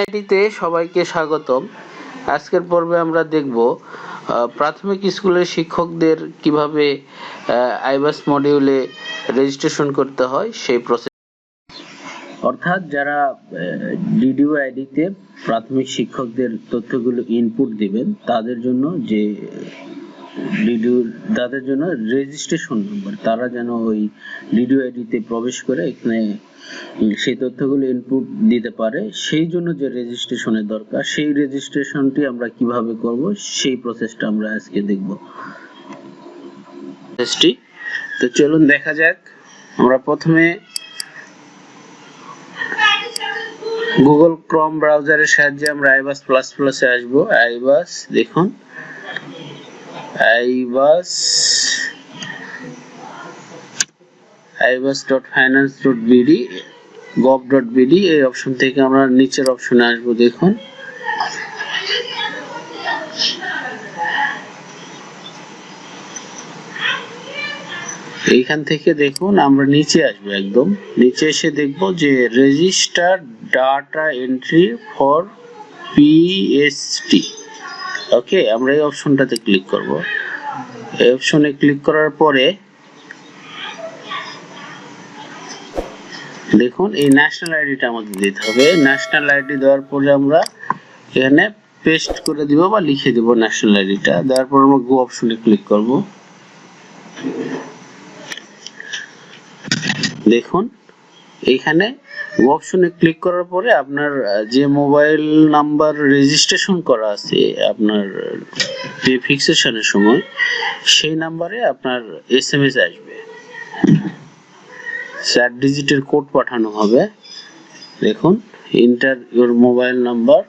আইডিতে সবাইকে স্বাগতম। আজকের পর্বে আমরা দেখব প্রাথমিক স্কুলের শিক্ষকদের কীভাবে আইবাস মডিউলে রেজিস্ট্রেশন করতে হয়, সেই প্রসেস অর্থাৎ যারা ডিডিও আইডিতে প্রাথমিক শিক্ষকদের তথ্যগুলো ইনপুট দিবেন, তাদের জন্য যে ডিডিও তাদের জন্য রেজিস্ট্রেশন নাম্বার তারা যেন ওই ডিডিও আইডিতে প্রবেশ করে, এখানে সেই তথ্যগুলো ইনপুট দিতে পারে। সেই জন্য যে রেজিস্ট্রেশনের দরকার, সেই রেজিস্ট্রেশনটি আমরা কীভাবে করব, সেই প্রসেসটা আমরা আজকে দেখব। প্রসেসটি তো চলুন দেখা যাক। আমরা প্রথমে গুগল ক্রোম ব্রাউজারের সাহায্যে আমরা আইবাস প্লাস প্লাসে আসব। আইবাস দেখুন। আইবাস ibas.finance.bd gov.bd এই অপশন থেকে আমরা নিচের অপশনে আসব, দেখুন। এইখান থেকে দেখুন, আমরা নিচে আসব একদম। নিচে এসে দেখব যে register data entry for PST okay আমরা এই অপশনটাতে ক্লিক করব। এই অপশনে ক্লিক করার পরে দেখুন, এই ন্যাশনাল আইডিটা আমাদের দিতে হবে। ন্যাশনাল আইডি দেওয়ার পরে আমরা এখানে পেস্ট করে দিব বা লিখে দিব ন্যাশনাল আইডিটা দেওয়ার পর আমরা গো অপশনে ক্লিক করব। দেখুন, এইখানে অপশনে ক্লিক করার পরে আপনার যে মোবাইল নাম্বার রেজিস্ট্রেশন করা আছে আপনার যে ফিক্সেশনের সময় সেই নাম্বারে আপনার এসএমএস আসবে। চার ডিজিটের কোড পাঠানো হবে। দেখুন enter your mobile number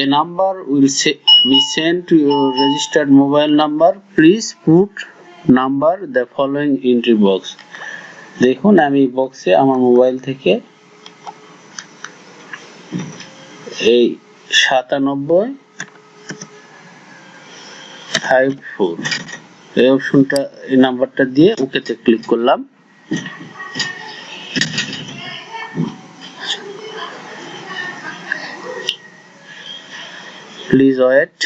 a number will say, be sent your registered mobile number please put number the following entry box. দেখুন, আমি বক্সে আমার মোবাইল থেকে এই সাতানব্বই ফাইভ ফোর এই অপশনটা এই নাম্বারটা দিয়ে ওকেতে ক্লিক করলাম। Please wait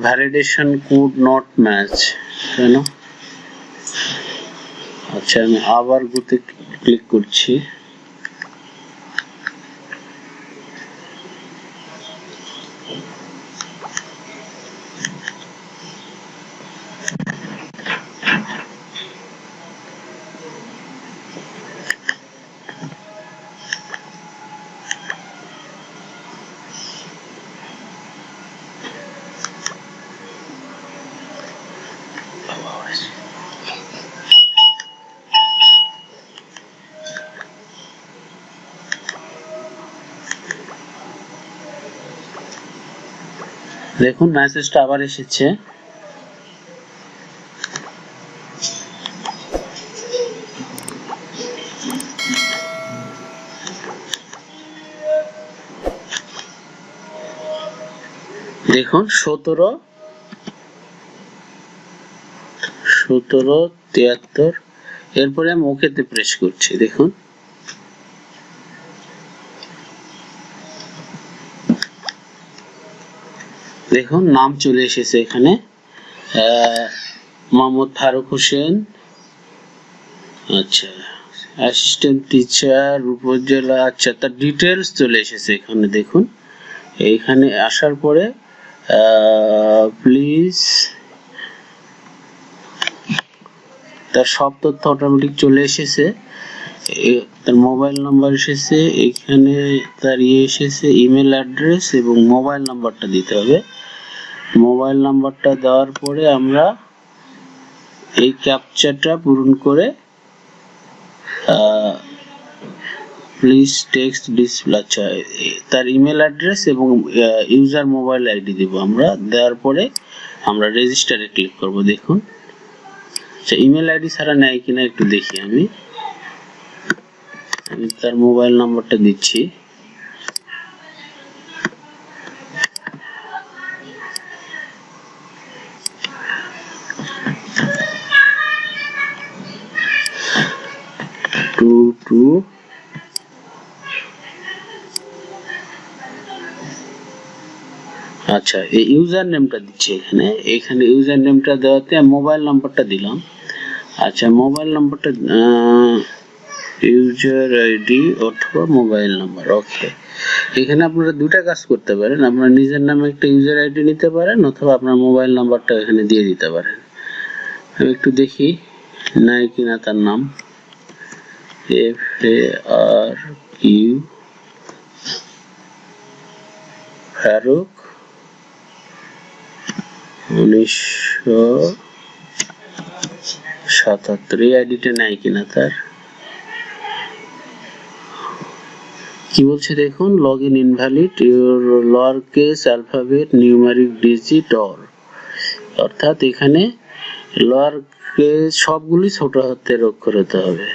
validation could not match কেন আচ্ছা আমি আবার গুতে ক্লিক করছি দেখুন মেসেজটা আবার এসেছে। দেখুন সতেরো সতেরো তিয়াত্তর এরপরে আমি ওকেতে প্রেস করছি দেখুন। দেখুন, নাম চলে এসেছে এখানে। মোহাম্মদ ফারুক হোসেন। আচ্ছা অ্যাসিস্ট্যান্ট টিচার উপজেলা আচ্ছা তার ডিটেলস চলে এসেছে এখানে, দেখুন। এইখানে আসার পরে প্লিজ তার সব তথ্য অটোমেটিক চলে এসেছে। তার মোবাইল নাম্বার এসেছে, এখানে তার ইয়ে এসেছে ইমেল অ্যাড্রেস এবং মোবাইল নাম্বারটা দিতে হবে। মোবাইল নাম্বারটা দেওয়ার পরে আমরা এই ক্যাপচারটা পূরণ করে প্লিজ টেক্সট ডিসপ্লে আচ্ছা তার ইমেল অ্যাড্রেস এবং ইউজার মোবাইল আইডি দেব আমরা। দেওয়ার পরে আমরা রেজিস্টারে ক্লিক করব, দেখুন। আচ্ছা ইমেল আইডি ছাড়া নেয় কিনা একটু দেখি আমি। আমি তার মোবাইল নাম্বারটা দিচ্ছি। টু আচ্ছা এই ইউজার নেমটা দিচ্ছি এখানে। এখানে ইউজার নেমটা দেওয়াতে মোবাইল নাম্বারটা দিলাম। আচ্ছা মোবাইল নাম্বারটা ইউজার আইডি অথবা মোবাইল নাম্বার ওকে এখানে আপনারা দুটা কাজ করতে পারেন। আপনারা নিজের নামে একটা ইউজার আইডি নিতে পারেন অথবা আপনার মোবাইল নাম্বারটা এখানে দিয়ে দিতে পারেন। আমি একটু দেখি, নাই কিনা তার নাম। F A R Q Faruk উনিশশো সাতাত্তর। এই আইডিটা কি বলছে দেখুন log in invalid your lower case alphabet numeric digit or অর্থাৎ এখানে লোয়ার কেস সবগুলি ছোট হাতের অক্ষর হতে হবে।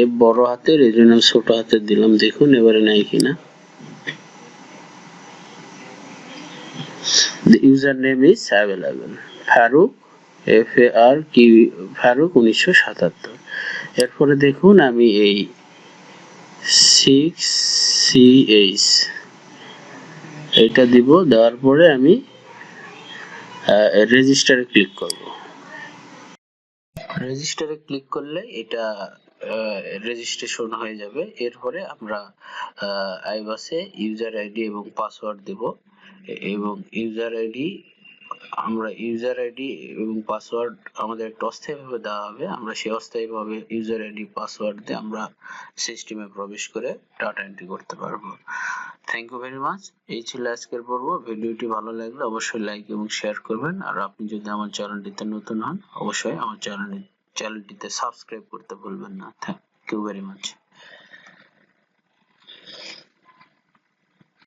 এ বড় হাতের এই জন্য ছোট হাতের দিলাম। দেখুন, এবারে নাই কিনা The username is available. Faruk F A R Q Faruk উনিশশো সাতাত্তর। এরপরে দেখুন, আমি এই সিক্স সি এইচ এটা দিব, দেওয়ার পরে আমি রেজিস্টারে ক্লিক করব। রেজিস্টারে ক্লিক করলে এটা রেজিস্ট্রেশন হয়ে যাবে। এরপরে আমরা আইবাসে ইউজার আইডি এবং পাসওয়ার্ড দেব। এবং ইউজার আইডি আমরা ইউজার আইডি এবং পাসওয়ার্ড আমাদের একটা অস্থায়ীভাবে দেওয়া হবে। আমরা সেই অস্থায়ীভাবে ইউজার আইডি পাসওয়ার্ড দিয়ে আমরা সিস্টেমে প্রবেশ করে ডাটা এন্ট্রি করতে পারব। থ্যাংক ইউ ভেরি মাচ এই ছিল আজকের পর্ব। ভিডিওটি ভালো লাগলে অবশ্যই লাইক এবং শেয়ার করবেন। আর আপনি যদি আমার চ্যানেলটিতে নতুন হন, অবশ্যই আমার চ্যানেল চ্যানেলটিতে সাবস্ক্রাইব করতে ভুলবেন না থ্যাংক ইউ ভেরি মাচ